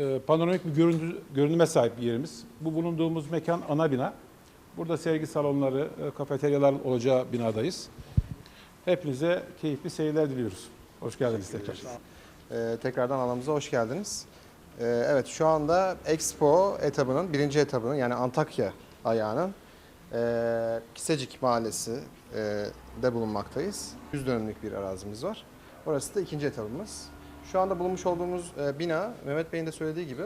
e, panoramik bir görüntü, görünüme sahip bir yerimiz. Bu bulunduğumuz mekan ana bina. Burada sergi salonları, e, kafeteryaların olacağı binadayız. Hepinize keyifli seyirler diliyoruz. Hoş geldiniz tekrar. Ee, tekrardan alanımıza hoş geldiniz. Ee, evet şu anda Expo etabının birinci etabının yani Antakya ayağının e, Kisecik Mahallesi e, de bulunmaktayız. 100 dönümlük bir arazimiz var. Orası da ikinci etabımız. Şu anda bulunmuş olduğumuz e, bina Mehmet Bey'in de söylediği gibi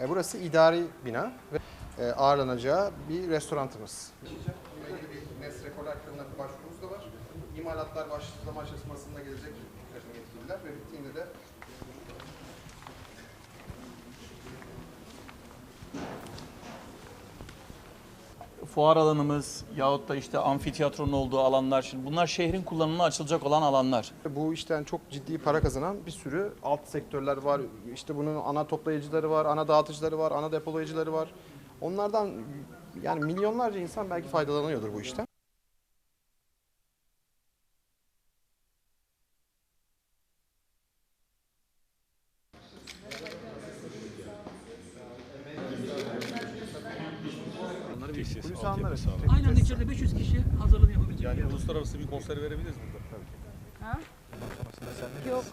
e, burası idari bina ve e, ağırlanacağı bir restorantımız. İlgili bir NES rekor hakkında bir başvurumuz da var. İmalatlar başlama aşamasında gelecek yetkililer ve bittiğinde de fuar alanımız yahut da işte amfiteyatronun olduğu alanlar şimdi bunlar şehrin kullanımına açılacak olan alanlar. Bu işten çok ciddi para kazanan bir sürü alt sektörler var. İşte bunun ana toplayıcıları var, ana dağıtıcıları var, ana depolayıcıları var. Onlardan yani milyonlarca insan belki faydalanıyordur bu işten. Kulüs alanları. Aynı anda içeride 500 kişi hazırlığını yapabilecek. Yani uluslararası bir konser verebiliriz burada. Tabii Yok.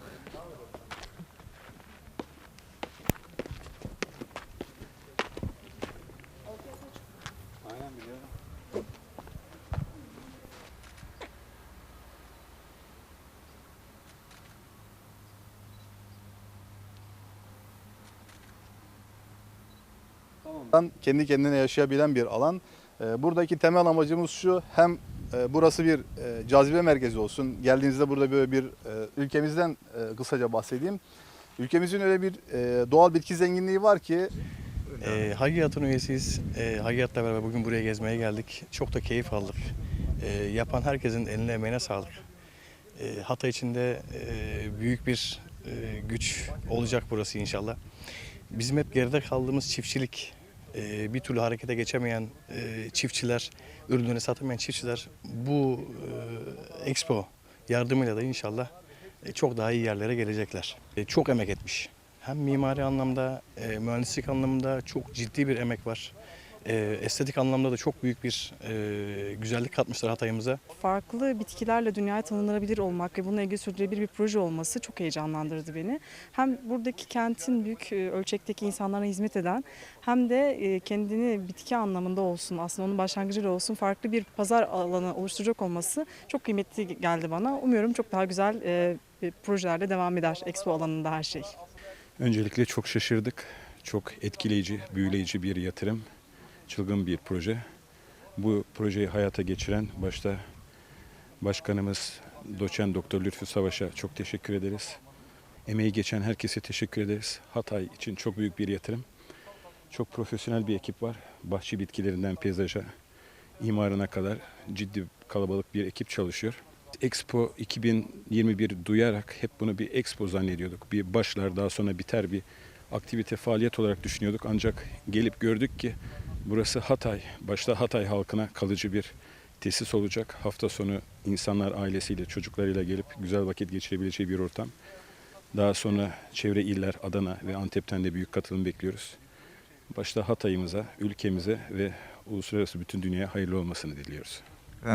Alan kendi kendine yaşayabilen bir alan. Ee, Buradaki temel amacımız şu hem e, burası bir e, cazibe merkezi olsun. Geldiğinizde burada böyle bir e, ülkemizden kısaca bahsedeyim. Ülkemizin öyle bir doğal bitki zenginliği var ki E, Hagiyat'ın üyesiyiz. E, Hagiyat'la beraber bugün buraya gezmeye geldik. Çok da keyif aldık. E, yapan herkesin eline emeğine sağlık. E, Hatay içinde e, büyük bir e, güç olacak burası inşallah. Bizim hep geride kaldığımız çiftçilik, e, bir türlü harekete geçemeyen e, çiftçiler, ürünlerini satamayan çiftçiler bu e, Expo yardımıyla da inşallah e, çok daha iyi yerlere gelecekler. E, çok emek etmiş. Hem mimari anlamda, mühendislik anlamında çok ciddi bir emek var. E, estetik anlamda da çok büyük bir e, güzellik katmışlar Hatay'ımıza. Farklı bitkilerle dünyaya tanınabilir olmak ve bununla ilgili sürdürülebilir bir proje olması çok heyecanlandırdı beni. Hem buradaki kentin büyük e, ölçekteki insanlara hizmet eden hem de e, kendini bitki anlamında olsun aslında onun başlangıcıyla olsun farklı bir pazar alanı oluşturacak olması çok kıymetli geldi bana. Umuyorum çok daha güzel e, projelerle devam eder Expo alanında her şey. Öncelikle çok şaşırdık. Çok etkileyici, büyüleyici bir yatırım. Çılgın bir proje. Bu projeyi hayata geçiren başta başkanımız doçent doktor Lütfü Savaş'a çok teşekkür ederiz. Emeği geçen herkese teşekkür ederiz. Hatay için çok büyük bir yatırım. Çok profesyonel bir ekip var. Bahçe bitkilerinden peyzaja, imarına kadar ciddi kalabalık bir ekip çalışıyor. Expo 2021 duyarak hep bunu bir expo zannediyorduk. Bir başlar daha sonra biter bir aktivite faaliyet olarak düşünüyorduk. Ancak gelip gördük ki burası Hatay, başta Hatay halkına kalıcı bir tesis olacak. Hafta sonu insanlar ailesiyle, çocuklarıyla gelip güzel vakit geçirebileceği bir ortam. Daha sonra çevre iller Adana ve Antep'ten de büyük katılım bekliyoruz. Başta Hatay'ımıza, ülkemize ve uluslararası bütün dünyaya hayırlı olmasını diliyoruz.